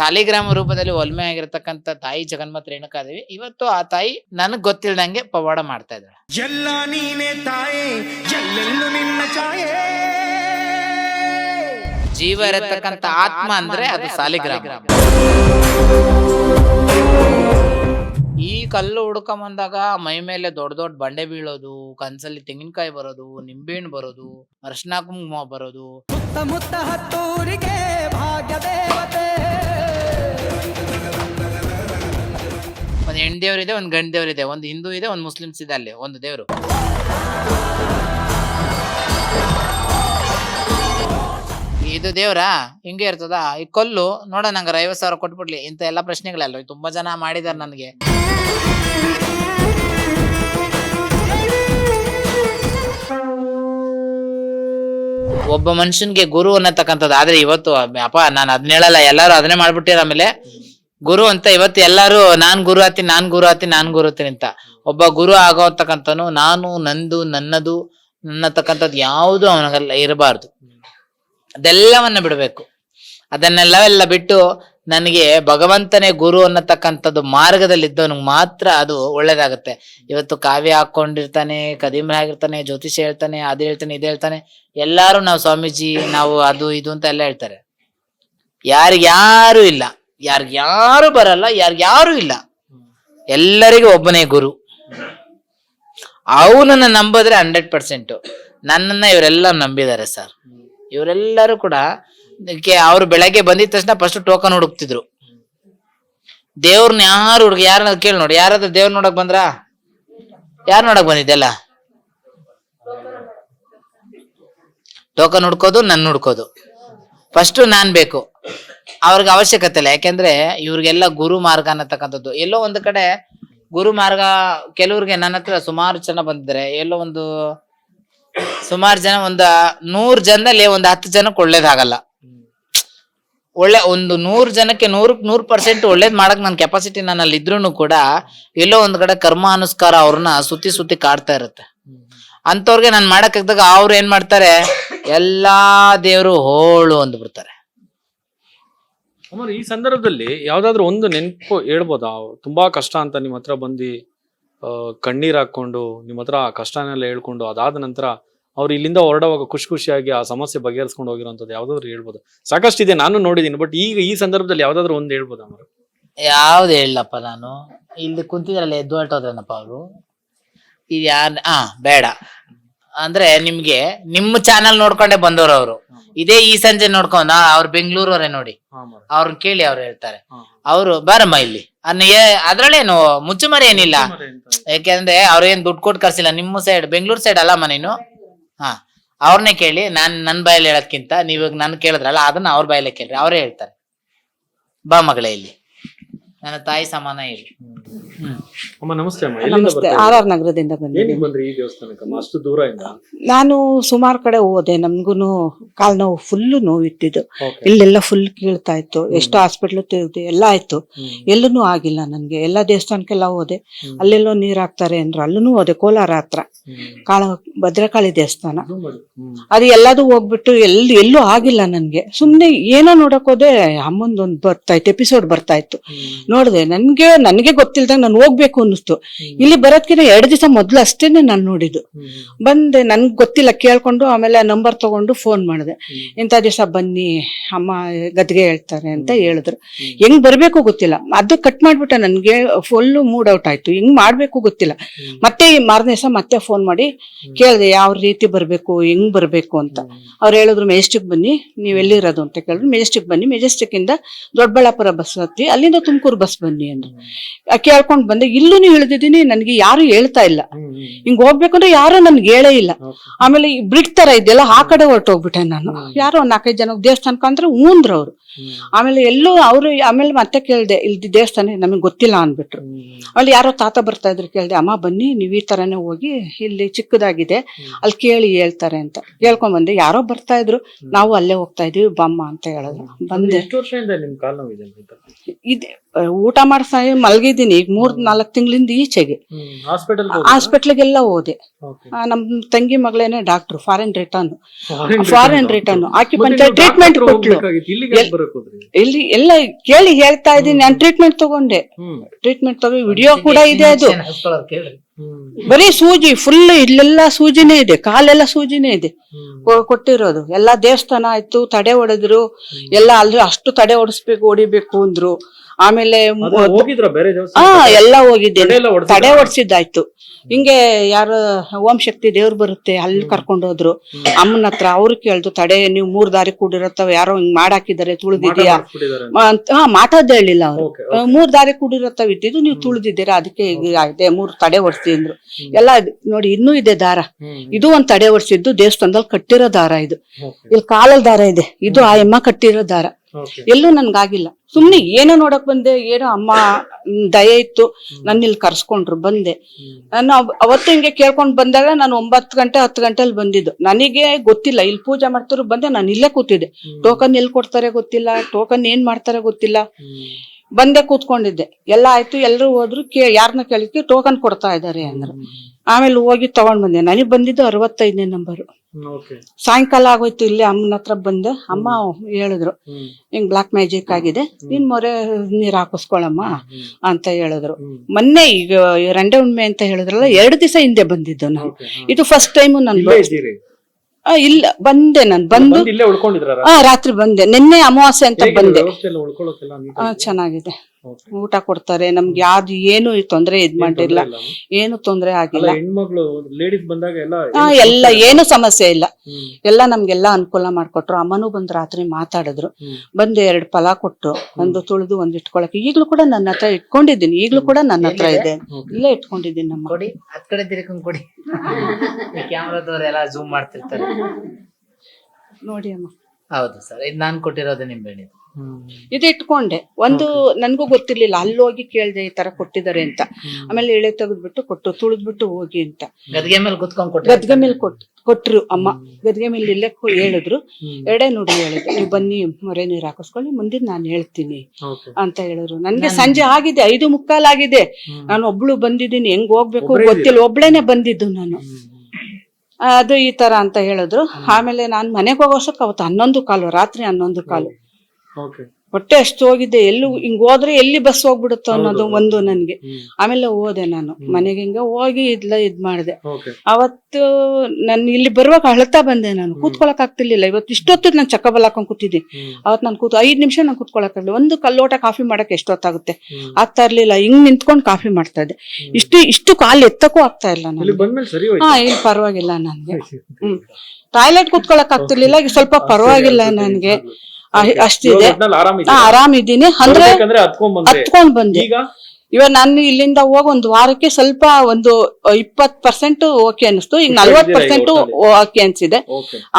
ಸಾಲಿಗ್ರಾಮ ರೂಪದಲ್ಲಿ ಒಲ್ಮೆ ಆಗಿರತಕ್ಕಂತ ತಾಯಿ ಜಗನ್ಮಾತ ರೇಣುಕಾದೇವಿ ಇವತ್ತು ಆ ತಾಯಿ ನನಗ್ ಗೊತ್ತಿಲ್ದಂಗೆ ಪವಾಡ ಮಾಡ್ತಾ ಇದ್ದಾಳೆ. ಎಲ್ಲ ನೀನೆ ತಾಯೇ ಎಲ್ಲೆಲ್ಲೂ ನಿನ್ನ ಛಾಯೆ. ಜೀವ ಇರತಕ್ಕಂತ ಆತ್ಮ ಅಂದ್ರೆ ಅದು ಸಾಲಿಗ್ರಾಮ. ಈ ಕಲ್ಲು ಹುಡ್ಕೊಂಬಂದಾಗ ಮೈ ಮೇಲೆ ದೊಡ್ಡ ದೊಡ್ಡ ಬಂಡೆ ಬೀಳೋದು ಕನ್ಸಲ್ಲಿ ತೆಂಗಿನಕಾಯಿ ಬರೋದು ನಿಂಬೆಹಣ್ಣು ಬರೋದು ಅರ್ಶಿನ ಕುಂಕುಮ ಬರೋದು. ಮುತ್ತ ಮುತ್ತ ಹತ್ತೂರಿಗೆ ಭಾಗ್ಯ ದೇವತೆ ಒಂದ್ ಇದೆ ಒಂದು ಗಂಡ ಗಂಡ್ ದೇವ್ರಿದೆ ಒಂದು ಹಿಂದೂ ಇದೆ, ಒಂದು ಮುಸ್ಲಿಮ್ಸ್ ಇದೆ ಅಲ್ಲಿ, ಒಂದು ದೇವ್ರು. ಇದು ದೇವ್ರಾ? ಹಿಂಗೆ ಇರ್ತದ? ಈ ಕೊಲ್ಲು ನೋಡ ನಂಗೆ ಐವತ್ ಸಾವಿರ ಕೊಟ್ಬಿಡ್ಲಿ, ಇಂಥ ಎಲ್ಲಾ ಪ್ರಶ್ನೆಗಳಲ್ಲ ತುಂಬಾ ಜನ ಮಾಡಿದಾರೆ ನನಗೆ. ಒಬ್ಬ ಮನುಷ್ಯನ್ಗೆ ಗುರು ಅನ್ನತಕ್ಕಂಥದ್ದು, ಆದ್ರೆ ಇವತ್ತು ಅಪ್ಪ, ನಾನು ಅದನ್ನ ಹೇಳಲ್ಲ, ಎಲ್ಲರೂ ಅದನ್ನೇ ಮಾಡ್ಬಿಟ್ಟಿರ ಆಮೇಲೆ. ಗುರು ಅಂತ ಇವತ್ತು ಎಲ್ಲಾರು ನಾನ್ ಗುರು ಆತೀನಿ, ನಾನ್ ಗುರು ಆತೀನಿ, ನಾನ್ ಗುರು ಆತೀನಿ ಅಂತ. ಒಬ್ಬ ಗುರು ಆಗೋತಕ್ಕಂಥನು ನಾನು, ನಂದು, ನನ್ನದು, ನನ್ನತಕ್ಕಂಥದ್ದು ಯಾವುದು ಅವನಿಗೆಲ್ಲ ಇರಬಾರ್ದು. ಅದೆಲ್ಲವನ್ನ ಬಿಡಬೇಕು. ಅದನ್ನೆಲ್ಲವೆಲ್ಲ ಬಿಟ್ಟು ನನಗೆ ಭಗವಂತನೇ ಗುರು ಅನ್ನತಕ್ಕಂಥದ್ದು ಮಾರ್ಗದಲ್ಲಿದ್ದವನಿಗೆ ಮಾತ್ರ ಅದು ಒಳ್ಳೇದಾಗುತ್ತೆ. ಇವತ್ತು ಕಾವ್ಯ ಹಾಕೊಂಡಿರ್ತಾನೆ ಕದಿಮ್ರ ಆಗಿರ್ತಾನೆ ಜ್ಯೋತಿಷ್ಯ ಹೇಳ್ತಾನೆ, ಅದು ಹೇಳ್ತಾನೆ, ಇದು ಹೇಳ್ತಾನೆ, ಎಲ್ಲಾರು ನಾವು ಸ್ವಾಮೀಜಿ, ನಾವು ಅದು, ಇದು ಅಂತ ಎಲ್ಲ ಹೇಳ್ತಾರೆ. ಯಾರಿಗ್ಯಾರು ಇಲ್ಲ. ಯಾರಿಗ್ಯಾರು ಬರಲ್ಲ ಯಾರಿಗ್ಯಾರು ಇಲ್ಲ. ಎಲ್ಲರಿಗೂ ಒಬ್ಬನೇ ಗುರು. ಅವನನ್ನ ನಂಬಿದ್ರೆ ಹಂಡ್ರೆಡ್ ಪರ್ಸೆಂಟ್ ನನ್ನನ್ನ ಇವರೆಲ್ಲ ನಂಬಿದ್ದಾರೆ ಸರ್. ಇವರೆಲ್ಲರೂ ಕೂಡ ಅವ್ರು ಬೆಳಗ್ಗೆ ಬಂದಿದ ತಕ್ಷಣ ಫಸ್ಟ್ ಟೋಕನ್ ಹುಡುಕ್ತಿದ್ರು. ದೇವ್ರನ್ನ ಯಾರು ಹುಡುಗ ಯಾರನ್ನ ಕೇಳಿ ನೋಡಿ, ಯಾರಾದ್ರೂ ದೇವ್ರ ನೋಡಕ್ ಬಂದ್ರ? ಯಾರು ನೋಡಕ್ ಬಂದಿದ್ದೆಲ್ಲ ಟೋಕನ್ ಹುಡ್ಕೋದು ನನ್ನ ಹುಡ್ಕೋದು. ಫಸ್ಟ್ ನಾನ್ ಬೇಕು. ಅವ್ರಿಗೆ ಅವಶ್ಯಕತೆ ಇಲ್ಲ. ಯಾಕೆಂದ್ರೆ ಇವ್ರಿಗೆಲ್ಲ ಗುರು ಮಾರ್ಗ ಅನ್ನತಕ್ಕಂಥದ್ದು. ಎಲ್ಲೋ ಒಂದು ಕಡೆ ಗುರು ಮಾರ್ಗ ಕೆಲವ್ರಿಗೆ ನನ್ನ ಹತ್ರ ಸುಮಾರು ಜನ ಬಂದಿದ್ದಾರೆ. ಎಲ್ಲೋ ಒಂದು ಸುಮಾರು ಜನ ಒಂದ ನೂರ್ ಜನದಲ್ಲಿ ಒಂದ್ ಹತ್ತು ಜನಕ್ಕೆ ಒಳ್ಳೇದಾಗಲ್ಲ. ಒಳ್ಳೆ ಒಂದು ನೂರ್ ಜನಕ್ಕೆ ನೂರಕ್ ನೂರ್ ಪರ್ಸೆಂಟ್ ಒಳ್ಳೇದ್ ಮಾಡಕ್ ನನ್ನ ಕೆಪಾಸಿಟಿ ನನ್ನಲ್ಲಿ ಇದ್ರೂನು ಕೂಡ ಎಲ್ಲೋ ಒಂದ್ ಕಡೆ ಕರ್ಮ ಅನುಸ್ಕಾರ ಅವ್ರನ್ನ ಸುತ್ತಿ ಸುತ್ತಿ ಕಾಡ್ತಾ ಇರುತ್ತೆ. ಅಂತವ್ರಿಗೆ ನಾನು ಮಾಡಕ್ ಆಗ್ದಾಗ ಅವ್ರು ಏನ್ ಮಾಡ್ತಾರೆ? ಎಲ್ಲಾ ದೇವರು ಹೋಳು ಅಂದ್ಬಿಡ್ತಾರೆ. ಅಮರ್ ಈ ಸಂದರ್ಭದಲ್ಲಿ ಯಾವ್ದಾದ್ರು ಒಂದು ನೆನಪು ಹೇಳ್ಬೋದಾ? ತುಂಬಾ ಕಷ್ಟ ಅಂತ ನಿಮ್ಮ ಹತ್ರ ಬಂದು ಕಣ್ಣೀರ್ ಹಾಕೊಂಡು ನಿಮ್ಮ ಹತ್ರ ಆ ಕಷ್ಟನೆಲ್ಲ ಹೇಳ್ಕೊಂಡು ಅದಾದ ನಂತರ ಅವ್ರು ಇಲ್ಲಿಂದ ಹೊರಡುವಾಗ ಖುಷಿ ಖುಷಿಯಾಗಿ ಆ ಸಮಸ್ಯೆ ಬಗೆಹರಿಸ್ಕೊಂಡು ಹೋಗಿರೋಂಥದ್ದು ಯಾವ್ದಾದ್ರು ಹೇಳ್ಬೋದು? ಸಾಕಷ್ಟು ಇದೆ, ನಾನು ನೋಡಿದೀನಿ ಬಟ್ ಈಗ ಈ ಸಂದರ್ಭದಲ್ಲಿ ಯಾವ್ದಾದ್ರು ಒಂದು ಹೇಳ್ಬೋದು ಅಮರ್ ಯಾವ್ದು ಹೇಳಪ್ಪ ನಾನು, ಇಲ್ಲಿ ಕುಂತಿದ್ರಲ್ಲ ಎದ್ದು ಹೊರಟೋದ್ರನಪ್ಪ ಅವರು? ಇದು ಯಾರು ಆ, ಬೇಡ. ಅಂದ್ರೆ ನಿಮ್ಗೆ ನಿಮ್ಮ ಚಾನೆಲ್ ನೋಡ್ಕೊಂಡೇ ಬಂದವರು ಅವರು. ಇದೇ ಈ ಸಂಜೆ ನೋಡ್ಕೊಂಡ ಅವ್ರು ಬೆಂಗಳೂರವರೇ ನೋಡಿ. ಅವ್ರನ್ನ ಕೇಳಿ ಅವ್ರು ಹೇಳ್ತಾರೆ. ಅವರು ಬಾರಮ್ಮ ಇಲ್ಲಿ. ಅನ್ನ ಅದ್ರಲ್ಲೇನು ಮುಚ್ಚುಮರಿ ಏನಿಲ್ಲ. ಯಾಕೆಂದ್ರೆ ಅವ್ರೇನ್ ದುಡ್ಡು ಕೊಟ್ಟು ಕರ್ಸಿಲ್ಲ ನಿಮ್ಮ ಸೈಡ್ ಬೆಂಗಳೂರು ಸೈಡ್ ಅಲ್ಲಮ್ಮ ನೀನು? ಹಾ. ಅವ್ರನ್ನೇ ಕೇಳಿ ನಾನ್ ನನ್ ಬಾಯಲ್ಲಿ ಹೇಳೋದ್ಕಿಂತ ನೀವ್ ನನ್ ಕೇಳಿದ್ರಲ್ಲ ಅದನ್ನ ಅವ್ರ ಬಾಯಲ್ಲೇ ಕೇಳ್ರಿ. ಅವರೇ ಹೇಳ್ತಾರೆ. ಬಾ ಮಗಳೇ ಇಲ್ಲಿ. ನನ್ನ ತಾಯಿ ಸಮಾನ ಇಲ್ಲಿ ಅಮ್ಮ ನಮಸ್ತೆ ಅಮ್ಮ. ಎಲ್ಲಿಂದ ನಮಸ್ತೆ. ಬರ್ತಾ ಆರ್ ಆರ್ ನಗರದಿಂದ ಬಂದೆ ಬಂದಿದ್ದೀನಿ. ಏನಿಗೆ ಬಂದ್ರಿ ಈ ದೇವಸ್ಥಾನಕ್ಕೆ ಅಮ್ಮ? ಅಷ್ಟು ದೂರ ಇಂದ? ನಾನು ಸುಮಾರು ಕಡೆ ಹೋದೆ. ನಮ್ಗೂನು ಕಾಲ್ ನೋವು ಫುಲ್ ನೋವಿಟ್ಟಿದ್ದು. ಇಲ್ಲೆಲ್ಲ ಫುಲ್ ಕೀಳ್ತಾ ಇತ್ತು. ಎಷ್ಟು ಹಾಸ್ಪಿಟ್ಲ್ ತಿರುಗಿದೆ ಎಲ್ಲ ಆಯ್ತು. ಎಲ್ಲೂ ಆಗಿಲ್ಲ ನನ್ಗೆ. ಎಲ್ಲ ದೇವಸ್ಥಾನಕ್ಕೆಲ್ಲ ಹೋದೆ. ಅಲ್ಲೆಲ್ಲೋ ನೀರ್ ಹಾಕ್ತಾರೆ ಅಂದ್ರು. ಅಲ್ಲೂ ಹೋದೆ ಕೋಲಾರ ಹತ್ರ. ಕಾಳ ಭದ್ರಕಾಳಿ ದೇವಸ್ಥಾನ. ಅದು ಎಲ್ಲದೂ ಹೋಗ್ಬಿಟ್ಟು ಎಲ್ಲಿ ಎಲ್ಲೂ ಆಗಿಲ್ಲ ನನ್ಗೆ. ಸುಮ್ನೆ ಏನೋ ನೋಡಕ್ ಹೋದೆ. ಅಮ್ಮಂದೊಂದು ಬರ್ತಾ ಇತ್ತು ಎಪಿಸೋಡ್ ಬರ್ತಾ ಇತ್ತು. ನೋಡಿದೆ. ನನ್ಗೆ ನನಗೆ ಗೊತ್ತಿಲ್ದಂಗ ನಾನು ಹೋಗ್ಬೇಕು ಅನ್ನಿಸ್ತು. ಇಲ್ಲಿ ಬರೋದ್ಕಿಂತ ಎರಡು ದಿವಸ ಮೊದಲು ಅಷ್ಟೇನೆ ನಾನು ನೋಡಿದ್ದು. ಬಂದೆ ನನ್ಗೆ ಗೊತ್ತಿಲ್ಲ ಕೇಳ್ಕೊಂಡು ಆಮೇಲೆ ನಂಬರ್ ತಗೊಂಡು ಫೋನ್ ಮಾಡಿದೆ. ಇಂಥ ದಿವಸ ಬನ್ನಿ ಅಮ್ಮ ಗದ್ಗೆ ಹೇಳ್ತಾರೆ ಅಂತ ಹೇಳಿದ್ರು. ಹೆಂಗ್ ಬರ್ಬೇಕು ಗೊತ್ತಿಲ್ಲ. ಅದು ಕಟ್ ಮಾಡ್ಬಿಟ್ಟ ನನ್ಗೆ ಫುಲ್ ಮೂಡ್ ಔಟ್ ಆಯ್ತು. ಹೆಂಗ್ ಮಾಡ್ಬೇಕು ಗೊತ್ತಿಲ್ಲ. ಮತ್ತೆ ಮಾರನೇ ದಿವಸ ಮತ್ತೆ ಫೋನ್ ಮಾಡಿ ಕೇಳಿದೆ ಯಾವ ರೀತಿ ಬರ್ಬೇಕು ಹೆಂಗ್ ಬರ್ಬೇಕು ಅಂತ. ಅವ್ರು ಹೇಳಿದ್ರು ಮೆಜೆಸ್ಟಿಕ್ ಬನ್ನಿ ನೀವು ಎಲ್ಲಿರೋದು ಅಂತ ಕೇಳಿದ್ರು. ಮೆಜೆಸ್ಟಿಕ್ ಬನ್ನಿ ಮೆಜೆಸ್ಟಿಕ್ ಇಂದ ದೊಡ್ಡಬಳ್ಳಾಪುರ ಬಸ್ ಹತ್ತಿ ಅಲ್ಲಿಂದ ತುಮಕೂರು ಬಸ್ ಬನ್ನಿ ಅಂದ್ರು. ಆ, ಬಂದೆ ಇಲ್ಲೂ ಇಳಿದಿದ್ದೀನಿ ನನ್ಗೆ ಯಾರು ಹೇಳ್ತಾ ಇಲ್ಲ. ಹಿಂಗ್ ಹೋಗ್ಬೇಕು ಅಂದ್ರೆ ಹೋಗ್ಬೇಕಂದ್ರೆ ಯಾರು ನನ್ಗೆ ಹೇಳೇ ಇಲ್ಲ. ಆಮೇಲೆ ಈ ಬ್ರಿಡ್ ತರ ಇದೆಯಲ್ಲ ಆ ಕಡೆ ಹೊರಟೋಗ್ಬಿಟ್ಟೆ ನಾನು. ಯಾರೋ ಒಂದ್ ನಾಲ್ಕೈದು ಜನ ದೇವಸ್ಥಾನಕ್ಕೆ ಅಂದ್ರೆ ಊಂದ್ರು ಅವ್ರು. ಆಮೇಲೆ ಎಲ್ಲೂ ಅವ್ರು ಆಮೇಲೆ ಮತ್ತೆ ಕೇಳ್ದೆ ಇಲ್ಲಿ ದೇವಸ್ಥಾನ ನಮಗೆ ಗೊತ್ತಿಲ್ಲ ಅಂದ್ಬಿಟ್ರು. ಅಲ್ಲಿ ಯಾರೋ ತಾತ ಬರ್ತಾ ಇದ್ರು ಕೇಳ್ದೆ ಅಮ್ಮ ಬನ್ನಿ ನೀವ್ ಈ ತರನೇ ಹೋಗಿ ಇಲ್ಲಿ ಚಿಕ್ಕದಾಗಿದೆ ಅಲ್ಲಿ ಕೇಳಿ ಹೇಳ್ತಾರೆ ಅಂತ. ಕೇಳ್ಕೊಂಡ್ ಬಂದೆ ಯಾರೋ ಬರ್ತಾ ಇದ್ರು ನಾವು ಅಲ್ಲೇ ಹೋಗ್ತಾ ಇದೀವಿ ಬಮ್ಮ ಅಂತ ಹೇಳಿದ್ರು ಬಂದೆ. ಇದೆ ಊಟ ಮಾಡ್ತಾ ಮಲಗಿದ್ದೀನಿ ಈಗ ಮೂರ್ ನಾಲ್ಕು ತಿಂಗಳಿಂದ ಈಚೆಗೆ. ಹಾಸ್ಪಿಟಲ್ಗೆಲ್ಲ ಹೋದೆ. ಆ, ನಮ್ ತಂಗಿ ಮಗಳೇನೆ doctor foreign return foreign return acupuncture treatment ಕೊಟ್ಲು. ಇಲ್ಲಿ ಎಲ್ಲ ಕೇಳಿ ಹೇಳ್ತಾ ಇದ್ದೀನಿ ನಾನು ಟ್ರೀಟ್ಮೆಂಟ್ ತಗೊಂಡೆ. ಟ್ರೀಟ್ಮೆಂಟ್ ತಗೊಂಡು ವಿಡಿಯೋ ಕೂಡ ಇದೆ ಅದು. ಬರೀ ಸೂಜಿ ಫುಲ್ ಇಲ್ಲೆಲ್ಲ ಸೂಜಿನೇ ಇದೆ ಕಾಲೆಲ್ಲ ಸೂಜಿನೇ ಇದೆ. ಕೊ- ಕೊಟ್ಟಿರೋದು. ಎಲ್ಲಾ ದೇವಸ್ಥಾನ ಆಯ್ತು ತಡೆ ಹೊಡೆದ್ರು. ಎಲ್ಲ ಅಲ್ಲಿ ಅಷ್ಟು ತಡೆ ಹೊಡಿಸ್ಬೇಕು ಹೊಡಿಬೇಕು ಅಂದ್ರು. ಆಮೇಲೆ ಹಾ ಎಲ್ಲ ಹೋಗಿದ್ದೇನೆ ತಡೆ? ಹೊಡ್ಸಿದ್ದಾಯ್ತು ಹಿಂಗೆ ಯಾರು ಓಂ ಶಕ್ತಿ ದೇವ್ರು ಬರುತ್ತೆ ಅಲ್ಲಿ ಕರ್ಕೊಂಡು ಹೋದ್ರು. ಅಮ್ಮನ ಹತ್ರ ಅವ್ರು ಕೇಳ್ದು ತಡೆ ನೀವು ಮೂರ್ ದಾರಿ ಕೂಡಿರತ್ತವ ಯಾರೋ ಹಿಂಗ್ ಮಾಡಾಕಿದ್ದಾರೆ ತುಳಿದಿದ್ಯಾ ಹಾ ಮಾತಾಡ್ದೇ ಹೇಳಿಲ್ಲ ಅವ್ರು. ಮೂರ್ ದಾರಿ ಕೂಡಿರತ್ತವ ಇದ್ದಿದ್ದು ನೀವು ತುಳಿದಿದ್ದೀರಾ ಅದಕ್ಕೆ ಈಗ ಆಗಿದೆ ಮೂರ್ ತಡೆ ಹೊಡ್ಸಿ ಅಂದ್ರು. ಎಲ್ಲ ನೋಡಿ ಇನ್ನೂ ಇದೆ ದಾರ. ಇದು ಒಂದ್ ತಡೆ ಹೊಡ್ಸಿದ್ದು ದೇವಸ್ಥಾನದಲ್ಲಿ ಕಟ್ಟಿರೋ ದಾರ ಇದು. ಇಲ್ಲಿ ಕಾಲಲ್ ದಾರ ಇದೆ ಇದು ಆ ಎಮ್ಮ ಕಟ್ಟಿರೋ ದಾರ. ಎಲ್ಲೂ ನನ್ಗಾಗಿಲ್ಲ. ಸುಮ್ನೆ ಏನೋ ನೋಡಕ್ ಬಂದೆ ಏನೋ ಅಮ್ಮ ದಯೆ ಇತ್ತು ನನ್ನ ಇಲ್ಲಿ ಕರ್ಸ್ಕೊಂಡ್ರು ಬಂದೆ. ನಾನು ಅವ್- ಅವತ್ತು ಹಿಂಗೆ ಕೇಳ್ಕೊಂಡ್ ಬಂದಾಗ ನಾನು ಒಂಬತ್ತು ಗಂಟೆ ಹತ್ತು ಗಂಟೆಲಿ ಬಂದಿದ್ದು. ನನಗೆ ಗೊತ್ತಿಲ್ಲ ಇಲ್ಲಿ ಪೂಜೆ ಮಾಡ್ತಿರೋ ಬಂದೆ ನಾನು ಇಲ್ಲೇ ಕೂತಿದ್ದೆ. ಟೋಕನ್ ಎಲ್ಲಿ ಕೊಡ್ತಾರೆ ಗೊತ್ತಿಲ್ಲ ಟೋಕನ್ ಏನ್ ಮಾಡ್ತಾರೆ ಗೊತ್ತಿಲ್ಲ. ಬಂದೆ ಕೂತ್ಕೊಂಡಿದ್ದೆ. ಎಲ್ಲ ಆಯ್ತು ಎಲ್ರು ಹೋದ್ರು ಕೇ ಯಾರನ್ನ ಕೇಳಿದ್ಕೆ ಟೋಕನ್ ಕೊಡ್ತಾ ಇದಾರೆ ಅಂದ್ರೆ. ಆಮೇಲೆ ಹೋಗಿ ತಗೊಂಡ್ ಬಂದೆ. ನನಗೆ ಬಂದಿದ್ದು ಅರವತ್ತೈದನೇ ನಂಬರ್. ಸಾಯಂಕಾಲ ಆಗೋಯ್ತು ಇಲ್ಲೇ ಅಮ್ಮನ ಹತ್ರ ಬಂದೆ ಅಮ್ಮ ಹೇಳಿದ್ರು ಹಿಂಗ್ ಬ್ಲಾಕ್ ಮ್ಯಾಜಿಕ್ ಆಗಿದೆ ನೀನ್ ಮೊರೆ ನೀರ್ ಹಾಕಿಸ್ಕೊಳಮ್ಮ ಅಂತ ಹೇಳಿದ್ರು. ಮೊನ್ನೆ ಈಗ ರಂಡೆ ಹುಣ್ಮೆ ಅಂತ ಹೇಳಿದ್ರಲ್ಲ ಎರಡು ದಿವಸ ಹಿಂದೆ ಬಂದಿದ್ದು ನಾನು. ಇದು ಫಸ್ಟ್ ಟೈಮ್ ನಾನು ಆ, ಇಲ್ಲ ಬಂದೆ ನಾನು ಬಂದು ಇಲ್ಲೇ ಉಳ್ಕೊಂಡಿದ್ರ ಆ ರಾತ್ರಿ ಬಂದೆ. ನಿನ್ನೆ ಅಮಾವಾಸ್ಯೆ ಅಂತ ಬಂದೆ. ಹಾ ಎಲ್ಲ ಉಳ್ಕೊಳ್ಳೋಕೆಲ್ಲ ಆ, ಚೆನ್ನಾಗಿದೆ. ಊಟ ಕೊಡ್ತಾರೆ ನಮ್ಗೆ ಯಾವ್ದು ಏನು ತೊಂದ್ರೆ ಇದ್ ಮಾಡಿಲ್ಲ. ಏನು ತೊಂದ್ರೆ ಆಗಿಲ್ಲ. ಹೆಣ್ಮಕ್ಳು ಲೇಡೀಸ್ ಬಂದಾಗ ಎಲ್ಲ ಏನು ಸಮಸ್ಯೆ ಇಲ್ಲ? ಎಲ್ಲ ನಮ್ಗೆಲ್ಲ ಅನುಕೂಲ ಮಾಡ್ಕೊಟ್ರು. ಅಮ್ಮನೂ ಬಂದ್ ರಾತ್ರಿ ಮಾತಾಡಿದ್ರು. ಬಂದು ಎರಡ್ ಫಲ ಕೊಟ್ರು ಒಂದು ತುಳಿದು ಒಂದ್ ಇಟ್ಕೊಳಕ್ ಈಗ್ಲೂ ಕೂಡ ನನ್ನ ಹತ್ರ ಇಟ್ಕೊಂಡಿದ್ದೀನಿ. ಈಗ್ಲೂ ಕೂಡ ನನ್ನ ಹತ್ರ ಇದೆ. ಇಲ್ಲ ಇಟ್ಕೊಂಡಿದ್ದೀನಿ ನಮ್ಮ ಕೊಡಿ. ಹತ್ ಕಡೆ ತಿರ್ಕೊಂಡ್ ಕೊಡಿ. ಕ್ಯಾಮ್ರಾದವ್ರೆಲ್ಲ ಜೂಮ್ ಮಾಡ್ತಿರ್ತಾರೆ. ನೋಡಿ ಅಮ್ಮ. ಹೌದು ಸರ್. ಇದು ನಾನು ಕೊಟ್ಟಿರೋದು ನಿಂಬೆಹಣ್ಣು. ಇದು ಇಟ್ಕೊಂಡೆ. ಒಂದು ನನ್ಗೂ ಗೊತ್ತಿರ್ಲಿಲ್ಲ ಅಲ್ಲಿ ಹೋಗಿ ಕೇಳ್ದೆ ಈ ತರ ಕೊಟ್ಟಿದ್ದಾರೆ ಅಂತ. ಆಮೇಲೆ ಎಳೆ ತೆಗೆದ್ಬಿಟ್ಟು ಕೊಟ್ಟು ತುಳಿದ್ಬಿಟ್ಟು ಹೋಗಿ ಅಂತ. ಗದ್ಗೆ ಮೇಲೆ ಕುತ್ಕೊಂಡ್ ಕೊಟ್ಟು ಗದ್ಗೆ ಮೇಲೆ ಕೊಟ್ಟು ಕೊಟ್ರು ಅಮ್ಮ. ಗದ್ಗೆ ಮೇಲೆ ಇಲ್ಲೇ ಹೇಳಿದ್ರು. ಎಡೆ ನೋಡಿ ಹೇಳಿದ್ರು. ನೀವು ಬನ್ನಿ ಮೊರೆ ನೀರ್ ಹಾಕಿಸ್ಕೊಳ್ಳಿ ಮುಂದಿನ ನಾನು ಹೇಳ್ತೀನಿ ಅಂತ ಹೇಳಿದ್ರು. ನನ್ಗೆ ಸಂಜೆ ಆಗಿದೆ ಐದು ಮುಕ್ಕಾಲ್ ಆಗಿದೆ. ನಾನು ಒಬ್ಳು ಬಂದಿದ್ದೀನಿ ಹೆಂಗ್ ಹೋಗ್ಬೇಕು ಗೊತ್ತಿಲ್ಲ. ಒಬ್ಳೇನೆ ಬಂದಿದ್ದು ನಾನು. ಅದು ಈ ತರ ಅಂತ ಹೇಳಿದ್ರು. ಆಮೇಲೆ ನಾನ್ ಮನೆಗೆ ಹೋಗೋಸಕ್ ಅವತ್ತು ಹನ್ನೊಂದು ಕಾಲು ರಾತ್ರಿ ಹನ್ನೊಂದು ಕಾಲು. ಹೊಟ್ಟೆ ಅಷ್ಟು ಹೋಗಿದ್ದೆ ಎಲ್ಲೂ ಹಿಂಗ್ ಹೋದ್ರೆ ಎಲ್ಲಿ ಬಸ್ ಹೋಗ್ಬಿಡುತ್ತೋ ಅನ್ನೋದು ಒಂದು ನನ್ಗೆ. ಆಮೇಲೆ ಹೋದೆ ನಾನು. ಮನೆಗೆ ಹಿಂಗ ಹೋಗಿ ಇದ್ಲ ಇದ್ ಮಾಡಿದೆ. ಅವತ್ತು ನಾನು ಇಲ್ಲಿ ಬರುವಾಗ ಅಳ್ತಾ ಬಂದೆ ನಾನು. ಕೂತ್ಕೊಳಕ್ ಆಗ್ತಿರ್ಲಿಲ್ಲ. ಇವತ್ತು ಇಷ್ಟೊತ್ತು ನಾನು ಚಕ್ಕಬಲ್ ಹಾಕೊಂಡ್ ಕೂತಿದ್ದೆ ಅವತ್ ನಾನು ಕೂತು ಐದ್ ನಿಮಿಷ ನಾನು ಕೂತ್ಕೊಳಕ್ ಆಗ್ಲಿಲ್ಲ. ಒಂದು ಕಲ್ಲೋಟ ಕಾಫಿ ಮಾಡಕ್ ಎಷ್ಟೊತ್ತಾಗುತ್ತೆ ಆಗ್ತಾ ಇರ್ಲಿಲ್ಲ. ಹಿಂಗ್ ನಿಂತ್ಕೊಂಡು ಕಾಫಿ ಮಾಡ್ತಾ ಇದ್ದೆ. ಇಷ್ಟು ಇಷ್ಟು ಕಾಲ್ ಎತ್ತಕ್ಕೂ ಆಗ್ತಾ ಇಲ್ಲ ನಾನು ಹಾ ಇಲ್ಲಿ ಪರವಾಗಿಲ್ಲ ನನ್ಗೆ. ಹ್ಮ್. ಟಾಯ್ಲೆಟ್ ಕೂತ್ಕೊಳಕ್ ಆಗ್ತಿರ್ಲಿಲ್ಲ. ಈಗ ಸ್ವಲ್ಪ ಪರವಾಗಿಲ್ಲ ನನ್ಗೆ. ಅಷ್ಟಿದೆ ಆರಾಮಿದ್ದೀನಿ ಅಂದ್ರೆ ಹತ್ಕೊಂಡ್ ಬಂದೆ. ಇವಾಗ ನಾನು ಇಲ್ಲಿಂದ ಹೋಗ ಒಂದು ವಾರಕ್ಕೆ ಸ್ವಲ್ಪ ಒಂದು ಇಪ್ಪತ್ ಪರ್ಸೆಂಟ್ ಓಕೆ ಅನಿಸ್ತು. ಈಗ ನಲ್ವತ್ ಪರ್ಸೆಂಟ್ ಓಕೆ ಅನ್ಸಿದೆ.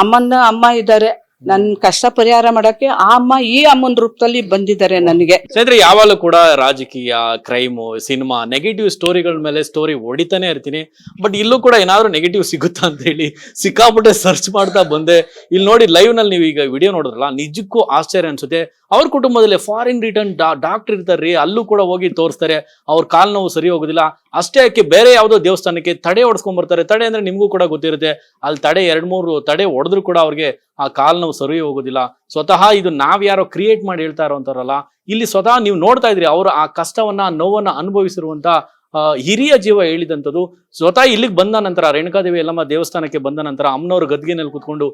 ಅಮ್ಮನ ಅಮ್ಮ ಇದ್ದಾರೆ. ನನ್ ಕಷ್ಟ ಪರಿಹಾರ ಮಾಡಕ್ಕೆ ಆ ಅಮ್ಮ ಈ ಅಮ್ಮನ ರೂಪದಲ್ಲಿ ಬಂದಿದ್ದಾರೆ ನನಗೆ. ಸ್ನೇಹಿತರೆ, ಯಾವಾಗಲೂ ಕೂಡ ರಾಜಕೀಯ ಕ್ರೈಮು ಸಿನಿಮಾ ನೆಗೆಟಿವ್ ಸ್ಟೋರಿಗಳ ಮೇಲೆ ಸ್ಟೋರಿ ಹೊಡಿತಾನೆ ಇರ್ತೀನಿ. ಬಟ್ ಇಲ್ಲೂ ಕೂಡ ಏನಾದ್ರೂ ನೆಗೆಟಿವ್ ಸಿಗುತ್ತಾ ಅಂತ ಹೇಳಿ ಸಿಕ್ಕಾಪಟ್ಟೆ ಸರ್ಚ್ ಮಾಡ್ತಾ ಬಂದೆ. ಇಲ್ಲಿ ನೋಡಿ ಲೈವ್ನಲ್ಲಿ ನೀವು ಈಗ ವಿಡಿಯೋ ನೋಡಿದ್ರಲ್ಲ, ನಿಜಕ್ಕೂ ಆಶ್ಚರ್ಯ ಅನ್ಸುತ್ತೆ. ಅವ್ರ ಕುಟುಂಬದಲ್ಲಿ ಫಾರಿನ್ ರಿಟರ್ನ್ ಡಾಕ್ಟರ್ ಇರ್ತಾರ್ರಿ ಅಲ್ಲೂ ಕೂಡ ಹೋಗಿ ತೋರಿಸ್ತಾರೆ, ಅವ್ರ ಕಾಲ್ ನೋವು ಸರಿ ಹೋಗೋದಿಲ್ಲ. ಅಷ್ಟೇ ಯಾಕೆ ಬೇರೆ ಯಾವುದೋ ದೇವಸ್ಥಾನಕ್ಕೆ ತಡೆ ಹೊಡ್ಸ್ಕೊಂಡ್ ಬರ್ತಾರೆ. ತಡೆ ಅಂದ್ರೆ ನಿಮಗೂ ಕೂಡ ಗೊತ್ತಿರುತ್ತೆ. ಅಲ್ಲಿ ತಡೆ ಎರಡ್ ಮೂರು ತಡೆ ಹೊಡೆದ್ರು ಕೂಡ ಅವ್ರಿಗೆ ಆ ಕಾಲ್ ನೋವು ಸರಿ ಹೋಗೋದಿಲ್ಲ. ಸ್ವತಃ ಇದು ನಾವ್ ಯಾರೋ ಕ್ರಿಯೇಟ್ ಮಾಡಿ ಹೇಳ್ತಾ ಇರೋಂತಾರಲ್ಲ ಇಲ್ಲಿ ಸ್ವತಃ ನೀವು ನೋಡ್ತಾ ಇದ್ರಿ, ಅವರು ಆ ಕಷ್ಟವನ್ನ ನೋವನ್ನ ಅನುಭವಿಸಿರುವಂತ ಹಿರಿಯ ಜೀವ ಹೇಳಿದಂಥದ್ದು, ಸ್ವತಃ ಇಲ್ಲಿಗೆ ಬಂದ ನಂತರ, ರೇಣುಕಾದೇವಿ ಎಲ್ಲಮ್ಮ ದೇವಸ್ಥಾನಕ್ಕೆ ಬಂದ ನಂತರ ಅಮ್ಮನವ್ರ ಗದ್ಗೆನಲ್ಲಿ ಕುತ್ಕೊಂಡು,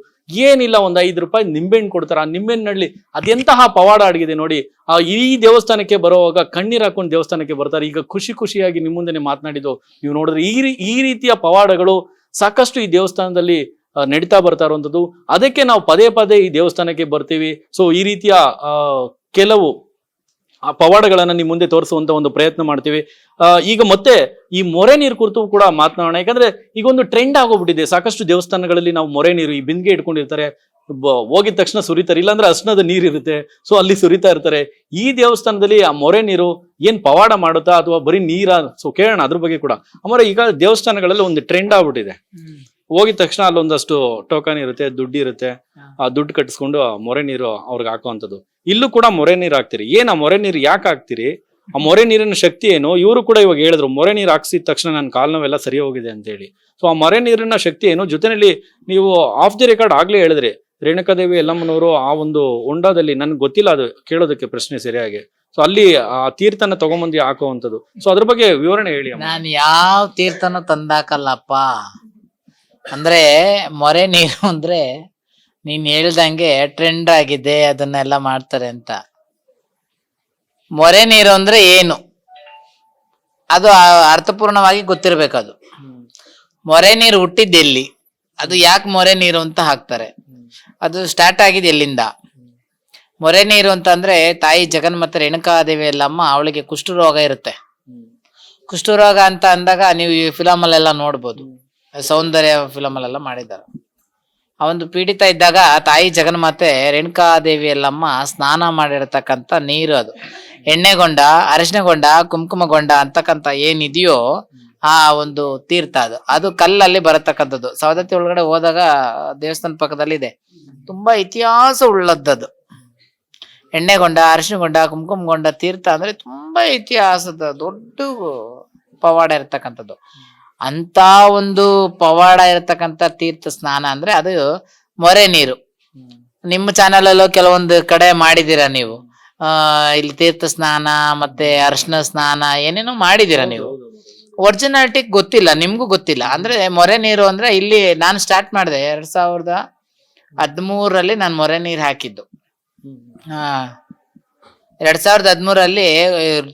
ಏನಿಲ್ಲ ಒಂದು ಐದು ರೂಪಾಯಿ ನಿಂಬೆಹಣ್ಣು ಕೊಡ್ತಾರ ಆ ನಿಂಬೆಹಣ್ಣಲ್ಲಿ ಅದೆಂತಹ ಪವಾಡ ಅಡಗಿದೆ ನೋಡಿ. ಆ, ಈ ದೇವಸ್ಥಾನಕ್ಕೆ ಬರುವಾಗ ಕಣ್ಣೀರು ಹಾಕೊಂಡು ದೇವಸ್ಥಾನಕ್ಕೆ ಬರ್ತಾರೆ. ಈಗ ಖುಷಿ ಖುಷಿಯಾಗಿ ನಿಮ್ಮ ಮುಂದೆ ಮಾತನಾಡಿದ್ದು, ನೀವು ನೋಡಿದ್ರೆ ಈ ಈ ರೀತಿಯ ಪವಾಡಗಳು ಸಾಕಷ್ಟು ಈ ದೇವಸ್ಥಾನದಲ್ಲಿ ನಡೀತಾ ಬರ್ತಾ ಇರುವಂಥದ್ದು. ಅದಕ್ಕೆ ನಾವು ಪದೇ ಪದೇ ಈ ದೇವಸ್ಥಾನಕ್ಕೆ ಬರ್ತೀವಿ. ಸೊ ಈ ರೀತಿಯ ಕೆಲವು ಆ ಪವಾಡಗಳನ್ನ ನಿಮ್ಮ ಮುಂದೆ ತೋರಿಸುವಂತ ಒಂದು ಪ್ರಯತ್ನ ಮಾಡ್ತೀವಿ. ಆ, ಈಗ ಮತ್ತೆ ಈ ಮೊರೆ ನೀರು ಕುರಿತು ಕೂಡ ಮಾತನಾಡೋಣ. ಯಾಕಂದ್ರೆ ಈಗ ಒಂದು ಟ್ರೆಂಡ್ ಆಗೋಗ್ಬಿಟ್ಟಿದೆ. ಸಾಕಷ್ಟು ದೇವಸ್ಥಾನಗಳಲ್ಲಿ ನಾವು ಮೊರೆ ನೀರು ಈ ಬಿಂದಿಗೆ ಇಟ್ಕೊಂಡಿರ್ತಾರೆ. ಹೋಗಿದ ತಕ್ಷಣ ಸುರಿತಾರೆ. ಇಲ್ಲಾಂದ್ರೆ ಅಸ್ನದ ನೀರಿರುತ್ತೆ ಸೊ ಅಲ್ಲಿ ಸುರಿತಾ ಇರ್ತಾರೆ. ಈ ದೇವಸ್ಥಾನದಲ್ಲಿ ಆ ಮೊರೆ ನೀರು ಏನ್ ಪವಾಡ ಮಾಡುತ್ತಾ ಅಥವಾ ಬರೀ ನೀರ? ಸೊ ಕೇಳೋಣ ಅದ್ರ ಬಗ್ಗೆ ಕೂಡ. ಅಮರ ಈಗ ದೇವಸ್ಥಾನಗಳಲ್ಲಿ ಒಂದು ಟ್ರೆಂಡ್ ಆಗ್ಬಿಟ್ಟಿದೆ. ಹೋಗಿದ ತಕ್ಷಣ ಅಲ್ಲೊಂದಷ್ಟು ಟೋಕನ್ ಇರುತ್ತೆ ದುಡ್ಡು ಇರುತ್ತೆ. ಆ ದುಡ್ಡು ಕಟ್ಟಿಸ್ಕೊಂಡು ಮೊರೆ ನೀರು ಅವ್ರಿಗೆ ಹಾಕುವಂಥದ್ದು. ಇಲ್ಲೂ ಕೂಡ ಮೊರೆ ನೀರು ಹಾಕ್ತೀರಿ. ಏನ್ ಆ ಮೊರೆ ನೀರು ಯಾಕೆ ಹಾಕ್ತೀರಿ? ಆ ಮೊರೆ ನೀರಿನ ಶಕ್ತಿ ಏನು? ಇವರು ಕೂಡ ಇವಾಗ ಹೇಳಿದ್ರು, ಮೊರೆ ನೀರು ಹಾಕ್ಸಿದ ತಕ್ಷಣ ನನ್ನ ಕಾಲ್ ನೋವೆಲ್ಲ ಸರಿ ಹೋಗಿದೆ ಅಂತ ಹೇಳಿ ಸೊ ಆ ಮೊರೆ ನೀರಿನ ಶಕ್ತಿ ಏನು? ಜೊತೆನಲ್ಲಿ ನೀವು ಆಫ್ ದಿ ರೆಕಾರ್ಡ್ ಆಗಲೇ ಹೇಳಿದ್ರಿ ರೇಣುಕಾದೇವಿ ಎಲ್ಲಮ್ಮನವರು ಆ ಒಂದು ಹೊಂಡದಲ್ಲಿ ನನ್ಗೆ ಗೊತ್ತಿಲ್ಲ ಅದು ಕೇಳೋದಕ್ಕೆ ಪ್ರಶ್ನೆ ಸರಿಯಾಗಿ. ಸೊ ಅಲ್ಲಿ ಆ ತೀರ್ಥನ ತಗೊಂಬಂದು ಹಾಕುವಂಥದ್ದು. ಸೊ ಅದ್ರ ಬಗ್ಗೆ ವಿವರಣೆ ಹೇಳಿ. ನಾನು ಯಾವ ತೀರ್ಥನ ತಂದಾಕಲ್ಲಪ್ಪ. ಅಂದ್ರೆ ಮೊರೆ ನೀರು ಅಂದ್ರೆ ನೀನ್ ಹೇಳ್ದಂಗೆ ಟ್ರೆಂಡ್ ಆಗಿದೆ, ಅದನ್ನೆಲ್ಲ ಮಾಡ್ತಾರೆ ಅಂತ. ಮೊರೆ ನೀರು ಅಂದ್ರೆ ಏನು? ಅದು ಅರ್ಥಪೂರ್ಣವಾಗಿ ಗೊತ್ತಿರ್ಬೇಕದು. ಮೊರೆ ನೀರು ಹುಟ್ಟಿದ್ದೆಲ್ಲಿ ಅದು ಯಾಕೆ ಮೊರೆ ನೀರು ಅಂತ ಹಾಕ್ತಾರೆ. ಅದು ಸ್ಟಾರ್ಟ್ ಆಗಿದೆ ಎಲ್ಲಿಂದ? ಮೊರೆ ನೀರು ಅಂತಂದ್ರೆ ತಾಯಿ ಜಗನ್ಮಾತೆ ರೇಣುಕಾದೇವಿ ಅಲ್ಲಮ್ಮ ಅವಳಿಗೆ ಕುಷ್ಠರೋಗ ಇರುತ್ತೆ. ಕುಷ್ಠರೋಗ ಅಂತ ಅಂದಾಗ ನೀವು ಈ ಫಿಲಮಲ್ಲೆಲ್ಲ ನೋಡ್ಬೋದು. ಸೌಂದರ್ಯ ಫಿಲಮ್ ಅಲ್ಲೆಲ್ಲ ಮಾಡಿದ್ದಾರೆ. ಒಂದು ಪೀಡಿತ ಇದ್ದಾಗ ತಾಯಿ ಜಗನ್ಮಾತೆ ರೇಣುಕಾದೇವಿ ಎಲ್ಲಮ್ಮ ಸ್ನಾನ ಮಾಡಿರ್ತಕ್ಕಂಥ ನೀರು ಅದು. ಎಣ್ಣೆಗೊಂಡ, ಅರಶಿನಗೊಂಡ, ಕುಂಕುಮಗೊಂಡ ಅಂತಕ್ಕಂಥ ಏನಿದೆಯೋ ಆ ಒಂದು ತೀರ್ಥ ಅದು. ಅದು ಕಲ್ಲಲ್ಲಿ ಬರತಕ್ಕಂಥದ್ದು. ಸವದತ್ತಿ ಒಳಗಡೆ ಹೋದಾಗ ದೇವಸ್ಥಾನ ಪಕ್ಕದಲ್ಲಿ ಇದೆ ತುಂಬಾ ಇತಿಹಾಸ ಉಳ್ಳದ್ದದು. ಎಣ್ಣೆಗೊಂಡ, ಅರಿಶಿನಗೊಂಡ, ಕುಂಕುಮಗೊಂಡ ತೀರ್ಥ ಅಂದ್ರೆ ತುಂಬಾ ಇತಿಹಾಸದ ದೊಡ್ಡ ಪವಾಡ ಇರತಕ್ಕಂಥದ್ದು. ಅಂತ ಒಂದು ಪವಾಡ ಇರತಕ್ಕಂಥ ತೀರ್ಥ ಸ್ನಾನ ಅಂದ್ರೆ ಅದು ಮೊರೆ ನೀರು. ನಿಮ್ಮ ಚಾನೆಲ್ ಅಲ್ಲೂ ಕೆಲವೊಂದು ಕಡೆ ಮಾಡಿದೀರಾ ನೀವು? ಆ ಇಲ್ಲಿ ತೀರ್ಥ ಸ್ನಾನ ಮತ್ತೆ ಅರ್ಶನ ಸ್ನಾನ ಏನೇನೋ ಮಾಡಿದೀರಾ ನೀವು? ಒರಿಜಿನಾಲಿಟಿ ಗೊತ್ತಿಲ್ಲ ನಿಮ್ಗೂ ಗೊತ್ತಿಲ್ಲ. ಅಂದ್ರೆ ಮೊರೆ ನೀರು ಅಂದ್ರೆ ಇಲ್ಲಿ ನಾನು ಸ್ಟಾರ್ಟ್ ಮಾಡಿದೆ ಎರಡ್ ಸಾವಿರದ ಹದ್ಮೂರಲ್ಲಿ ನಾನು ಮೊರೆ ನೀರು ಹಾಕಿದ್ದು. ಹಾ. ಎರಡ್ ಸಾವಿರದ ಹದ್ಮೂರಲ್ಲಿ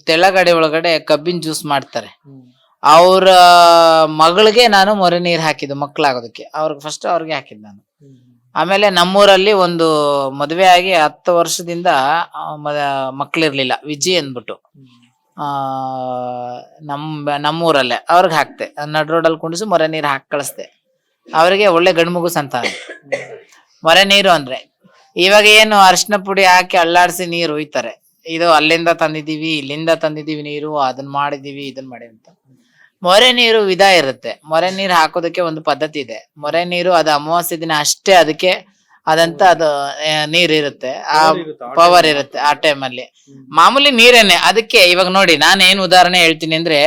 ತೆಳಗಡೆ ಒಳಗಡೆ ಕಬ್ಬಿನ ಜ್ಯೂಸ್ ಮಾಡ್ತಾರೆ. ಅವ್ರ, ಮಗಳಿಗೆ ನಾನು ಮೊರೆ ನೀರು ಹಾಕಿದ್ದು ಮಕ್ಕಳಾಗೋದಕ್ಕೆ ಅವ್ರಿಗೆ ಫಸ್ಟ್ ಅವ್ರಿಗೆ ಹಾಕಿದ್ದು ನಾನು. ಆಮೇಲೆ ನಮ್ಮೂರಲ್ಲಿ ಒಂದು ಮದುವೆ ಆಗಿ ಹತ್ತು ವರ್ಷದಿಂದ ಮಕ್ಕಳಿರ್ಲಿಲ್ಲ ವಿಜಿ ಅಂದ್ಬಿಟ್ಟು. ಆ ನಮ್ಮ ನಮ್ಮೂರಲ್ಲೇ. ಅವ್ರಿಗೆ ಹಾಕ್ತೆ. ನಡ್ ರೋಡಲ್ಲಿ ಕುಂಡಿಸಿ ಮೊರೆ ನೀರು ಹಾಕಿ ಕಳಿಸ್ದೆ ಅವರಿಗೆ ಒಳ್ಳೆ ಗಂಡು ಸಂತಾನ. ಮೊರೆ ನೀರು ಅಂದ್ರೆ, ಇವಾಗ ಏನು ಅರಿಶಿನ ಪುಡಿ ಹಾಕಿ ಅಳ್ಳಾಡಿಸಿ ನೀರು ಒಯ್ತಾರೆ. ಇದು ಅಲ್ಲಿಂದ ತಂದಿದೀವಿ ಇಲ್ಲಿಂದ ತಂದಿದೀವಿ ನೀರು ಅದನ್ನ ಮಾಡಿದೀವಿ ಇದನ್ನ ಮಾಡಿ ಅಂತ. ಮೊರೆ ನೀರು ವಿಧ ಇರುತ್ತೆ. ಮೊರೆ ನೀರು ಹಾಕೋದಕ್ಕೆ ಒಂದು ಪದ್ಧತಿ ಇದೆ. ಮೊರೆ ನೀರು ಅದು ಅಮಾವಾಸ್ಯೆ ದಿನ ಅಷ್ಟೇ ಅದಕ್ಕೆ ಅದಂತ ಅದು ಆ, ನೀರ್ ಇರುತ್ತೆ. ಆ ಪವರ್ ಇರುತ್ತೆ ಆ ಟೈಮಲ್ಲಿ ಮಾಮೂಲಿ ನೀರೇನೆ. ಅದಕ್ಕೆ ಇವಾಗ ನೋಡಿ ನಾನು ಏನ್ ಉದಾಹರಣೆ ಹೇಳ್ತೀನಿ ಅಂದ್ರೆ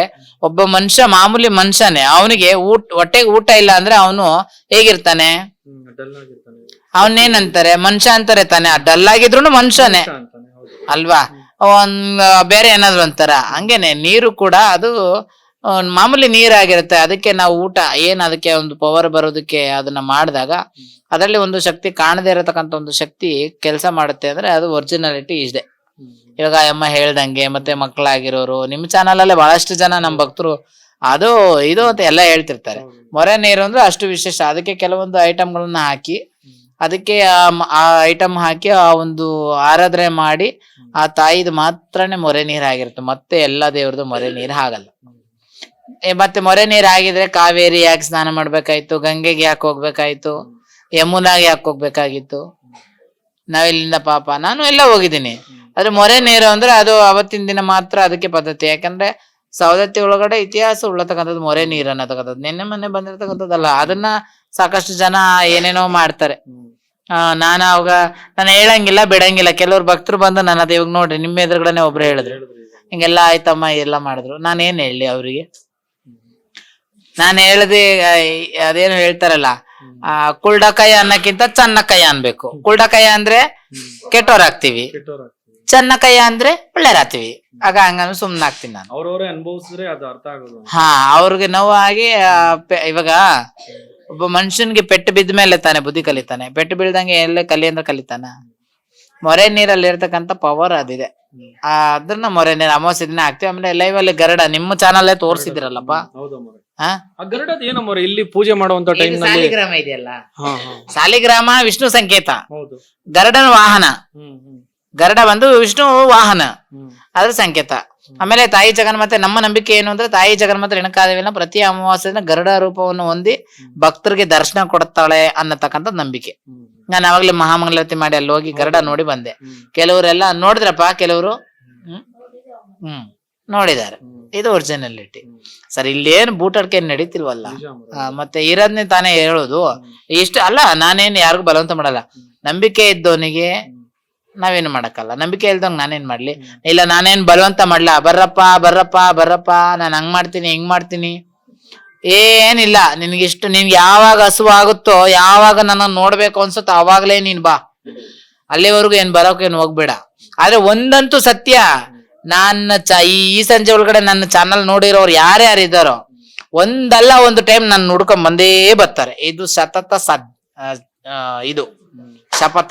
ಒಬ್ಬ ಮನುಷ್ಯ ಮಾಮೂಲಿ ಮನುಷ್ಯನೇ. ಅವನಿಗೆ ಊಟ ಹೊಟ್ಟೆಗೆ ಊಟ ಇಲ್ಲ ಅಂದ್ರೆ ಅವನು ಹೇಗಿರ್ತಾನೆ? ಅವನೇನಂತಾರೆ? ಮನುಷ್ಯ ಅಂತಾರೆ ತಾನೆ. ಡಲ್ ಆಗಿದ್ರು ಮನುಷ್ಯನೇ. ಅಲ್ವಾ? ಒಂದ್ ಬೇರೆ ಏನಾದ್ರು ಅಂತಾರ? ಹಂಗೇನೆ ನೀರು ಕೂಡ ಅದು ಆ, ಮಾಮೂಲಿ ನೀರಾಗಿರುತ್ತೆ ಅದಕ್ಕೆ ನಾವು ಊಟ ಏನ್ ಅದಕ್ಕೆ ಒಂದು ಪವರ್ ಬರೋದಕ್ಕೆ ಅದನ್ನ ಮಾಡಿದಾಗ ಅದರಲ್ಲಿ ಒಂದು ಶಕ್ತಿ ಕಾಣದೇ ಇರತಕ್ಕಂತ ಒಂದು ಶಕ್ತಿ ಕೆಲಸ ಮಾಡುತ್ತೆ ಅಂದ್ರೆ ಅದು ಒರಿಜಿನಾಲಿಟಿ ಇದೆ ಇವಾಗ ಅಮ್ಮ ಹೇಳ್ದಂಗೆ ಮತ್ತೆ ಮಕ್ಕಳಾಗಿರೋರು ನಿಮ್ ಚಾನಲ್ ಅಲ್ಲೇ ಬಹಳಷ್ಟು ಜನ ನಮ್ ಭಕ್ತರು ಅದು ಇದು ಅಂತ ಎಲ್ಲ ಹೇಳ್ತಿರ್ತಾರೆ. ಮೊರೆ ನೀರು ಅಂದ್ರೆ ಅಷ್ಟು ವಿಶೇಷ. ಅದಕ್ಕೆ ಕೆಲವೊಂದು ಐಟಮ್ಗಳನ್ನ ಹಾಕಿ ಅದಕ್ಕೆ ಆ ಐಟಮ್ ಹಾಕಿ ಆ ಒಂದು ಆರಾಧನೆ ಮಾಡಿ ಆ ತಾಯಿದು ಮಾತ್ರನೇ ಮೊರೆ ನೀರ್ ಆಗಿರುತ್ತೆ ಮತ್ತೆ ಎಲ್ಲಾ ದೇವ್ರದ್ದು ಮೊರೆ ನೀರ್ ಆಗಲ್ಲ ಏ, ಮತ್ತೆ ಮೊರೆ ನೀರ್ ಆಗಿದ್ರೆ ಕಾವೇರಿ ಯಾಕೆ ಸ್ನಾನ ಮಾಡ್ಬೇಕಾಯ್ತು? ಗಂಗೆಗೆ ಯಾಕೆ ಹೋಗ್ಬೇಕಾಯ್ತು? ಯಮುನಾಗೆ ಯಾಕೆ ಹೋಗ್ಬೇಕಾಗಿತ್ತು? ನಾವಿಲ್ಲಿಂದ ಪಾಪ. ನಾನು ಎಲ್ಲ ಹೋಗಿದ್ದೀನಿ. ಆದ್ರೆ ಮೊರೆ ನೀರು ಅಂದ್ರೆ ಅದು ಅವತ್ತಿನ ದಿನ ಮಾತ್ರ ಅದಕ್ಕೆ ಪದ್ಧತಿ. ಯಾಕಂದ್ರೆ ಸವದತ್ತಿ ಒಳಗಡೆ ಇತಿಹಾಸ ಉಳ್ಳತಕ್ಕಂಥದ್ದು ಮೊರೆ ನೀರನ್ನ ಅನ್ನತಕ್ಕಂಥದ್ದು. ನಿನ್ನೆ ಮೊನ್ನೆ ಬಂದಿರತಕ್ಕಂಥದ್ದಲ್ಲ ಅದನ್ನ ಸಾಕಷ್ಟು ಜನ ಏನೇನೋ ಮಾಡ್ತಾರೆ. ಆ ನಾನು ಅವಾಗ ನಾನು ಹೇಳಂಗಿಲ್ಲ ಬಿಡಂಗಿಲ್ಲ. ಕೆಲವ್ರು ಭಕ್ತರು ಬಂದು ನನ್ನ ಅದ ಇವಾಗ ನೋಡ್ರಿ ನಿಮ್ಮ ಎದುರುಗಡೆನೆ ಒಬ್ರು ಹೇಳಿದ್ರು. ಹಿಂಗೆಲ್ಲ ಆಯ್ತಮ್ಮ ಎಲ್ಲ ಮಾಡಿದ್ರು. ನಾನು ಏನ್ ಹೇಳಿ ಅವ್ರಿಗೆ? ನಾನು ಹೇಳದೆ ಅದೇನು ಹೇಳ್ತಾರಲ್ಲ ಆ ಕುಲ್ಡಕಾಯ ಅನ್ನಕ್ಕಿಂತ ಚನ್ನಕಾಯ ಅನ್ಬೇಕು. ಕುಲ್ಡಕಾಯ ಅಂದ್ರೆ ಕೆಟ್ಟೋರಾಗ್ತೀವಿ. ಚನ್ನಕಾಯ ಅಂದ್ರೆ ಒಳ್ಳೆರಾಗ್ತೀವಿ ಆಗ ಹಂಗ ಸುಮ್ನ ಆಗ್ತೀನಿ ನಾನು. ಅವ್ರವರೇ ಅನುಭವಿಸಿದ್ರೆ ಅದು ಅರ್ಥ ಆಗೋದು. ಹಾ ಅವ್ರಿಗೆ ನೋವಾಗಿ ಇವಾಗ ಒಬ್ಬ ಮನುಷ್ಯನ್ಗೆ ಪೆಟ್ಟು ಬಿದ್ದ ಮೇಲೆ ತಾನೆ ಬುದ್ಧಿ ಕಲಿತಾನೆ. ಪೆಟ್ಟು ಬೀಳ್ದಂಗೆ ಎಲ್ಲ ಕಲಿ ಅಂದ್ರೆ ಕಲಿತಾನ? ಮೊರೆ ನೀರಲ್ಲಿ ಇರ್ತಕ್ಕಂಥ ಪವರ್ ಅದಿದೆ. ಆ, ಅದನ್ನ ಮೊರೆ ನೀರು ಅಮಾವಾಸ್ಯ ದಿನ ಹಾಕ್ತಿವಿ. ಆಮೇಲೆ ಲೈವ್ ಅಲ್ಲಿ ಗರಡ ನಿಮ್ಮ ಚಾನಲ್ ತೋರಿಸಿದಿರಲ್ಲಪ್ಪ ಆ ಗರುಡದ್ ಏನಮ್ಮ ಇಲ್ಲಿ ಪೂಜೆ ಮಾಡುವಂತ ಟೈಮ್ನಲ್ಲಿ ಸಾಲಿಗ್ರಾಮ ಇದೆಯಲ್ಲ? ಹಾ ಹಾ. ಸಾಲಿಗ್ರಾಮ ವಿಷ್ಣು ಸಂಕೇತ. ಹೌದು. ಗರುಡನ ವಾಹನ. ಗರಡ ಹ್ಮ್. ಗರುಡ ಬಂದು ವಿಷ್ಣು ವಾಹನ. ಹ್ಮ್. ಅದ್ರ ಸಂಕೇತ. ಆಮೇಲೆ ತಾಯಿ ಜಗನ್ಮಾತೆ ನಮ್ಮ ನಂಬಿಕೆ ಏನು ಅಂದ್ರೆ ತಾಯಿ ಜಗನ್ಮಾತೆ ರೇಣುಕಾದೇವಿನ ಪ್ರತಿ ಅಮಾವಾಸ್ಯದಿಂದ ಗರುಡ ರೂಪವನ್ನು ಹೊಂದಿ ಭಕ್ತರಿಗೆ ದರ್ಶನ ಕೊಡ್ತಾಳೆ ಅನ್ನತಕ್ಕಂಥ ನಂಬಿಕೆ. ಹ್ಮ್ ನಾನು ಆವಾಗಲೇ ಮಹಾಮಂಗಳಾರತಿ ಮಾಡಿ ಅಲ್ಲಿ ಹೋಗಿ ಗರುಡ ನೋಡಿ ಬಂದೆ. ಕೆಲವರೆಲ್ಲ ನೋಡಿದ್ರಪ್ಪ ಕೆಲವರು? ಹ್ಮ್? ಹ್ಮ್. ನೋಡಿದ್ದಾರೆ. ಇದು ಒರಿಜಿನಾಲಿಟಿ ಸರ್ ಇಲ್ಲಿ ಬೂಟಾಡ್ಕೆ ನಡೀತಿಲ್ವಲ್ಲ? ಮತ್ತೆ ಇರೋದ್ನೇ ತಾನೇ ಹೇಳೋದು. ಇಷ್ಟ ಅಲ್ಲ ನಾನೇನ್ ಯಾರಿಗೂ ಬಲವಂತ ಮಾಡಲ್ಲ. ನಂಬಿಕೆ ಇದ್ದವನಿಗೆ ನಾವೇನು ಮಾಡಕ್ಕಲ್ಲ. ನಂಬಿಕೆ ಇಲ್ದಂಗ್ ನಾನೇನ್ ಮಾಡ್ಲಿ? ಇಲ್ಲ ನಾನೇನ್ ಬಲವಂತ ಮಾಡ್ಲಾ? ಬರ್ರಪ್ಪ ಬರ್ರಪ್ಪ ಬರ್ರಪ್ಪ ನಾನು ಹಂಗ್ ಮಾಡ್ತೀನಿ ಹಿಂಗ್ ಮಾಡ್ತೀನಿ. ಏನಿಲ್ಲ ನಿನ್ಗಿಷ್ಟು ನಿನ್ಗೆ ಯಾವಾಗ ಹಸುವಾಗುತ್ತೋ ಯಾವಾಗ ನನ್ನ ನೋಡ್ಬೇಕು ಅನ್ಸುತ್ತೋ ಅವಾಗ್ಲೇ ನೀನ್ ಬಾ. ಅಲ್ಲಿವರೆಗೂ ಏನ್ ಬರೋಕೆ ಹೋಗ್ಬೇಡ. ಆದ್ರೆ ಒಂದಂತೂ ಸತ್ಯ. ನನ್ನ ಚ ಈ ಸಂಜೆ ಒಳಗಡೆ ನನ್ನ ಚಾನಲ್ ನೋಡಿರೋರು ಯಾರ್ಯಾರು ಇದ್ದಾರೋ, ಒಂದಲ್ಲ ಒಂದು ಟೈಮ್ ನಾನು ಹುಡ್ಕೊಂಡ್ ಬಂದೇ ಬರ್ತಾರೆ. ಇದು ಸತತ ಸದ್ ಇದು, ಶಪಥ.